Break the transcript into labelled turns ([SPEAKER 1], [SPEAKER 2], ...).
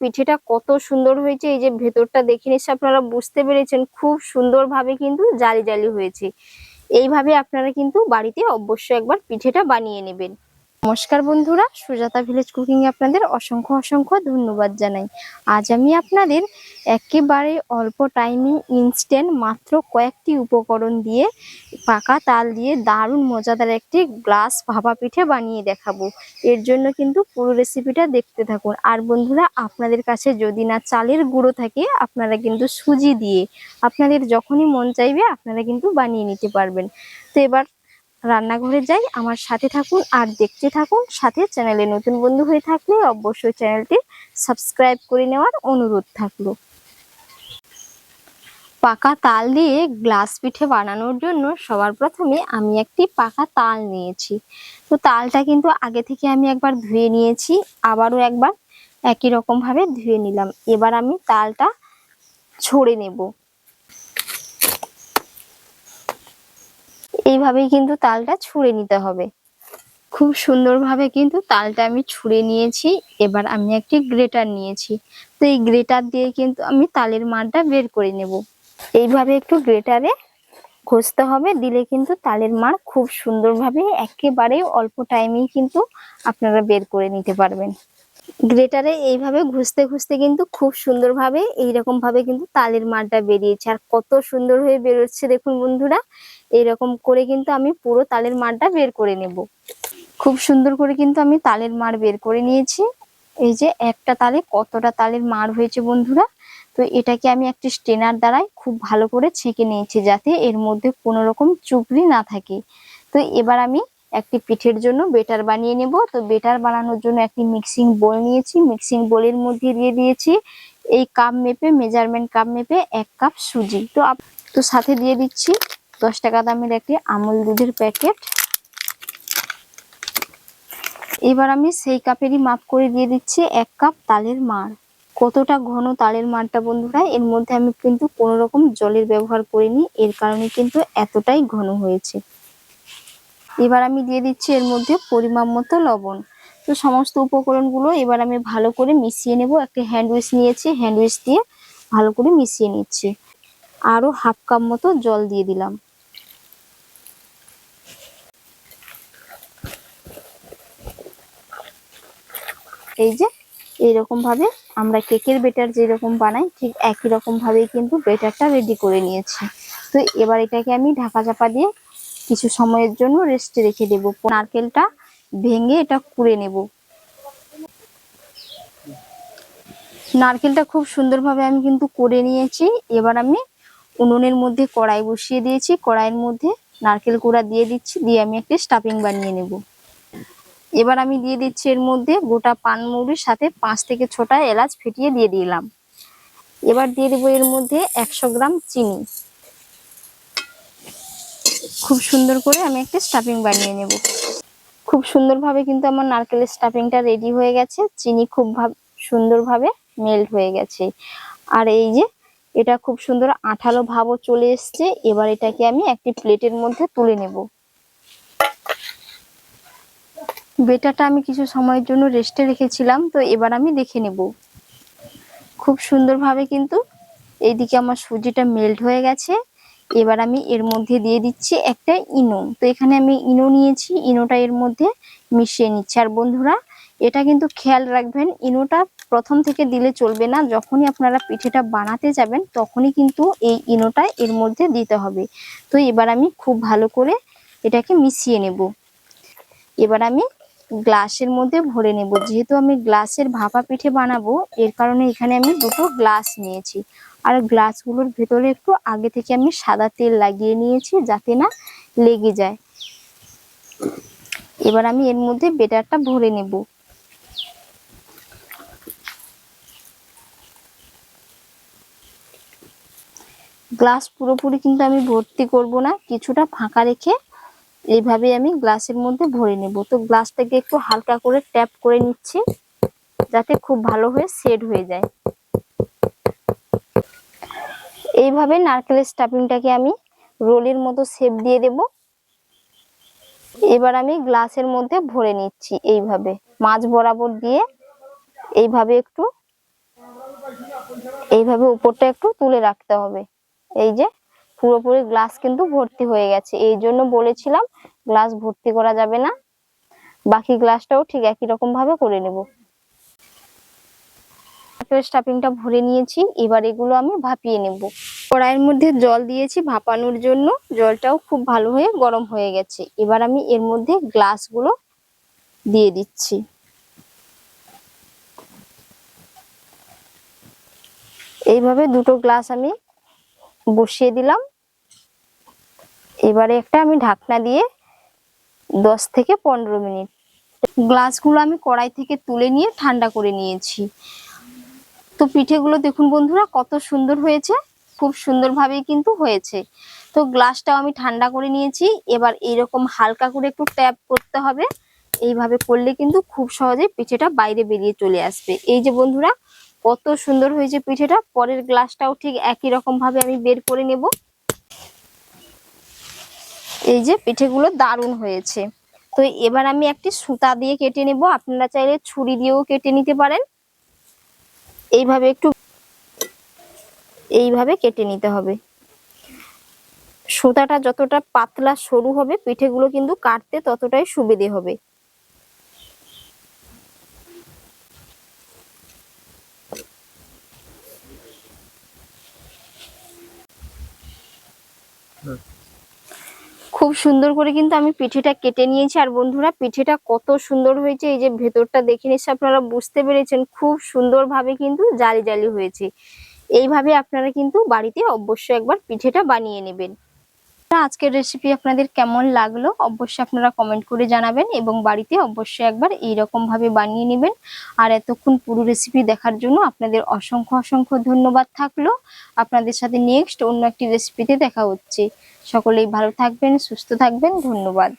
[SPEAKER 1] পিঠেটা কত সুন্দর হয়েছে। এই যে ভেতরটা দেখে নিশ্চয় আপনারা বুঝতে পেরেছেন, খুব সুন্দরভাবে কিন্তু জালি জালি হয়েছে। এইভাবে আপনারা কিন্তু বাড়িতে অবশ্যই একবার পিঠেটা বানিয়ে নেবেন। নমস্কার বন্ধুরা, সুজাতা ভিলেজ কুকিং এ আপনাদের অসংখ্য অসংখ্য ধন্যবাদ জানাই। আজ আমি আপনাদের একেবারে অল্প টাইমে ইনস্ট্যান্ট মাত্র কয়েকটি উপকরণ দিয়ে পাকা তাল দিয়ে দারুণ মজাদার একটি গ্লাস ভাপা পিঠে বানিয়ে দেখাবো। এর জন্য কিন্তু পুরো রেসিপিটা দেখতে থাকুন। আর বন্ধুরা, আপনাদের কাছে যদি না চালের গুঁড়ো থাকে, আপনারা কিন্তু সুজি দিয়ে আপনাদের যখনই মন চাইবে, আপনারা কিন্তু বানিয়ে নিতে পারবেন। তো এবার রান্নাঘরে যাই, আমার সাথে থাকুন আর দেখতে থাকুন। সাথে চ্যানেলে নতুন বন্ধু হয়ে থাকলে অবশ্যই চ্যানেলটি সাবস্ক্রাইব করে নেওয়ার অনুরোধ থাকল। পাকা তাল দিয়ে গ্লাস পিঠে বানানোর জন্য সবার প্রথমে আমি একটি পাকা তাল নিয়েছি। তো তালটা কিন্তু আগে থেকে আমি একবার ধুয়ে নিয়েছি, আবারও একবার একই রকম ভাবে ধুয়ে নিলাম। এবার আমি তালটা ছড়ে নেব। এইভাবেই কিন্তু তালটা ছুঁড়ে নিতে হবে। খুব সুন্দরভাবে কিন্তু তালটা আমি ছুঁড়ে নিয়েছি, এবার আমি একটি গ্রেটার নিয়েছি। তো এই গ্রেটার দিয়ে কিন্তু আমি তালের মারটা বের করে নেব। এইভাবে একটু গ্রেটারে ঘষতে হবে, দিলে কিন্তু তালের মার খুব সুন্দরভাবে একেবারে অল্প টাইমেই কিন্তু আপনারা বের করে নিতে পারবেন। গ্রেটারে এইভাবে ঘুষতে ঘুষতে কিন্তু খুব সুন্দরভাবে, এইরকম ভাবে কিন্তু তালের মারটা বেরিয়েছে। আর কত সুন্দর হয়ে বেরোচ্ছে দেখুন বন্ধুরা। এইরকম করে কিন্তু আমি পুরো তালের মারটা বের করে নেব। খুব সুন্দর করে কিন্তু আমি তালের মার বের করে নিয়েছি। এই যে একটা তালে কতটা তালের মার হয়েছে বন্ধুরা। তো এটাকে আমি একটি স্টেনার দ্বারাই খুব ভালো করে ছেঁকে নিয়েছি যাতে এর মধ্যে কোনো রকম চুপড়ি না থাকে। তো এবার আমি একটি পিঠের জন্য বেটার বানিয়ে নেব। তো বেটার বানানোর জন্য একটি মিক্সিং বোল নিয়েছি। মিক্সিং বোলের মধ্যে দিয়ে দিয়েছি এই কাপ মেপে মেজারমেন্ট কাপ মেপে এক কাপ সুজি। তো তো সাথে দিয়ে দিচ্ছি দশ টাকা দামের একটি আমুল দুধের প্যাকেট এবার আমি সেই কাপেরই মাপ করে দিয়ে দিচ্ছি এক কাপ তালের মাড়। কতটা ঘন তালের মাড়টা বন্ধুরা? এর মধ্যে আমি কিন্তু কোনো রকম জলের ব্যবহার করিনি। এর কারণে কিন্তু এতটাই ঘন হয়েছে। এবার আমি দিয়ে দিচ্ছি এর মধ্যে পরিমাপ মতো লবণ। তো সমস্ত উপকরণগুলো এবার আমি ভালো করে মিশিয়ে নেব। একটা হ্যান্ড উইচ নিয়েছি হ্যান্ড উইচ দিয়ে ভালো করে মিশিয়ে নিচ্ছি। আরও হাফ কাপ মতো জল দিয়ে দিলাম। এই যে এইরকম ভাবে আমরা কেকের বেটার যেরকম বানাই, ঠিক একই রকম ভাবেই কিন্তু বেটারটা রেডি করে নিয়েছি। তো এবার এটাকে আমি ঢাকা চাপা দিয়ে কিছু সময়ের জন্য রেস্টে রেখে দেব। নারকেলটা ভেঙে এটা কুড়ে নেব। নারকেলটা খুব সুন্দরভাবে আমি কিন্তু করে নিয়েছি। এবার আমি উনুনের মধ্যে কড়াই বসিয়ে দিয়েছি। কড়াইয়ের মধ্যে নারকেল কুড়া দিয়ে দিচ্ছি। দিয়ে আমি একটা স্টাফিং বানিয়ে নেব। এবার আমি দিয়ে দিচ্ছি এর মধ্যে গোটা পানমৌরির সাথে পাঁচ থেকে ছটা এলাচ ফেটিয়ে দিয়ে দিলাম। এবার দিয়ে দেবো এর মধ্যে একশো গ্রাম চিনি। খুব সুন্দর করে আমি একটা স্টাফিং বানিয়ে নেব। খুব সুন্দরভাবে কিন্তু আমার নারকেলের স্টাফিংটা রেডি হয়ে গেছে, চিনি খুব ভাব- সুন্দরভাবে মেল্ট হয়ে গেছে। আর এই যে, এটা খুব সুন্দর আঠালো ভাবও চলে এসছে, এবার এটাকে আমি একটি প্লেটের মধ্যে তুলে নেব। বেটাটা আমি কিছু সময়ের জন্য রেস্টে রেখেছিলাম, তো এবার আমি দেখে নেব। খুব সুন্দরভাবে কিন্তু এইদিকে আমার সুজিটা মেল্ট হয়ে গেছে। এবার আমি এর মধ্যে দিয়ে দিচ্ছি একটা ইনো। তো এখানে আমি ইনো নিয়েছি, ইনোটা এর মধ্যে মিশিয়ে নিচ্ছি। আর বন্ধুরা, এটা কিন্তু খেয়াল রাখবেন, ইনোটা প্রথম থেকে দিলে চলবে না। যখনই আপনারা পিঠেটা বানাতে যাবেন, তখনই কিন্তু এই ইনোটা এর মধ্যে দিতে হবে। তো এবার আমি খুব ভালো করে এটাকে মিশিয়ে নেব। এবার আমি গ্লাসের মধ্যে ভরে নেব। যেহেতু আমি গ্লাসের ভাপা পিঠে বানাবো, এর কারণে এখানে আমি দুটো গ্লাস নিয়েছি। আর গ্লাসগুলোর ভেতরে একটু আগে থেকে আমি সাদা তেল লাগিয়ে নিয়েছি যাতে না লেগে যায়। এবার আমি এর মধ্যে বেটারটা ভরে নেব। গ্লাস পুরোপুরি কিন্তু আমি ভর্তি করব না, কিছুটা ফাঁকা রেখে এইভাবে আমি গ্লাসের মধ্যে ভরে নেব। তো গ্লাসটাকে একটু হালকা করে ট্যাপ করে নিচ্ছি, যাতে খুব ভালো হয়ে সেট হয়ে যায়। এইভাবে নারকেলের স্টাফিংটাকে আমি রোলের মতো শেপ দিয়ে দেব। এবার আমি গ্লাসের মধ্যে ভরে নিচ্ছি এইভাবে মাছ বরাবর দিয়ে এইভাবে একটু, এইভাবে উপরটা একটু তুলে রাখতে হবে। এই যে পুরোপুরি গ্লাস কিন্তু ভর্তি হয়ে গেছে। এই জন্য বলেছিলাম গ্লাস ভর্তি করা যাবে না। বাকি গ্লাসটাও ঠিক একই রকম ভাবে করে নেব। স্টাফিংটা ভরে নিয়েছি। এবার এগুলো আমি ভাপিয়ে নেব। কড়াইয়ের মধ্যে জল দিয়েছি ভাপানোর জন্য। জলটাও খুব ভালো হয়ে গরম হয়ে গেছে। এবার আমি এর মধ্যে গ্লাসগুলো দিয়ে দিচ্ছি। এইভাবে দুটো গ্লাস আমি বসিয়ে দিলাম। এবারে একটা আমি ঢাকনা দিয়ে দশ থেকে পনেরো মিনিট। গ্লাসগুলো আমি কড়াই থেকে তুলে নিয়ে ঠান্ডা করে নিয়েছি। তো পিঠেগুলো দেখুন বন্ধুরা কত সুন্দর হয়েছে, খুব সুন্দরভাবেই কিন্তু হয়েছে। তো গ্লাসটাও আমি ঠান্ডা করে নিয়েছি, এবার এইরকম হালকা করে একটু ট্যাপ করতে হবে। এইভাবে করলে কিন্তু খুব সহজে পিঠেটা বাইরে বেরিয়ে চলে আসবে। এই যে বন্ধুরা কত সুন্দর হয়েছে পিঠেটা। পরের গ্লাসটাও ঠিক একই রকম ভাবে আমি বের করে নেব। এই যে পিঠেগুলো দারুণ হয়েছে। তো এবার আমি একটি সুতা দিয়ে কেটে নেব। আপনারা চাইলে ছুরি দিয়েও কেটে নিতে পারেন। এইভাবে একটু এইভাবে কেটে নিতে হবে। সুতাটা যতটা পাতলা সরু হবে, পিঠেগুলো কিন্তু কাটতে ততটাই সুবিধে হবে। খুব সুন্দর করে কিন্তু আমি পিঠেটা কেটে নিয়েছি। আর বন্ধুরা, পিঠেটা কত সুন্দর হয়েছে। এই যে ভেতরটা দেখে নিশ্চয় আপনারা বুঝতে পেরেছেন, খুব সুন্দরভাবে কিন্তু জালি জালি হয়েছে। এইভাবে আপনারা কিন্তু বাড়িতে অবশ্যই একবার পিঠেটা বানিয়ে নেবেন। আজকের রেসিপি আপনাদের কেমন লাগল অবশ্যই আপনারা কমেন্ট করে জানাবেন এবং বাড়িতে অবশ্যই একবার এইরকমভাবে বানিয়ে নেবেন। আর এতক্ষণ পুরো রেসিপি দেখার জন্য আপনাদের অসংখ্য অসংখ্য ধন্যবাদ থাকল। আপনাদের সাথে নেক্সট অন্য একটি রেসিপিতে দেখা হচ্ছে। সকলেই ভালো থাকবেন, সুস্থ থাকবেন, ধন্যবাদ।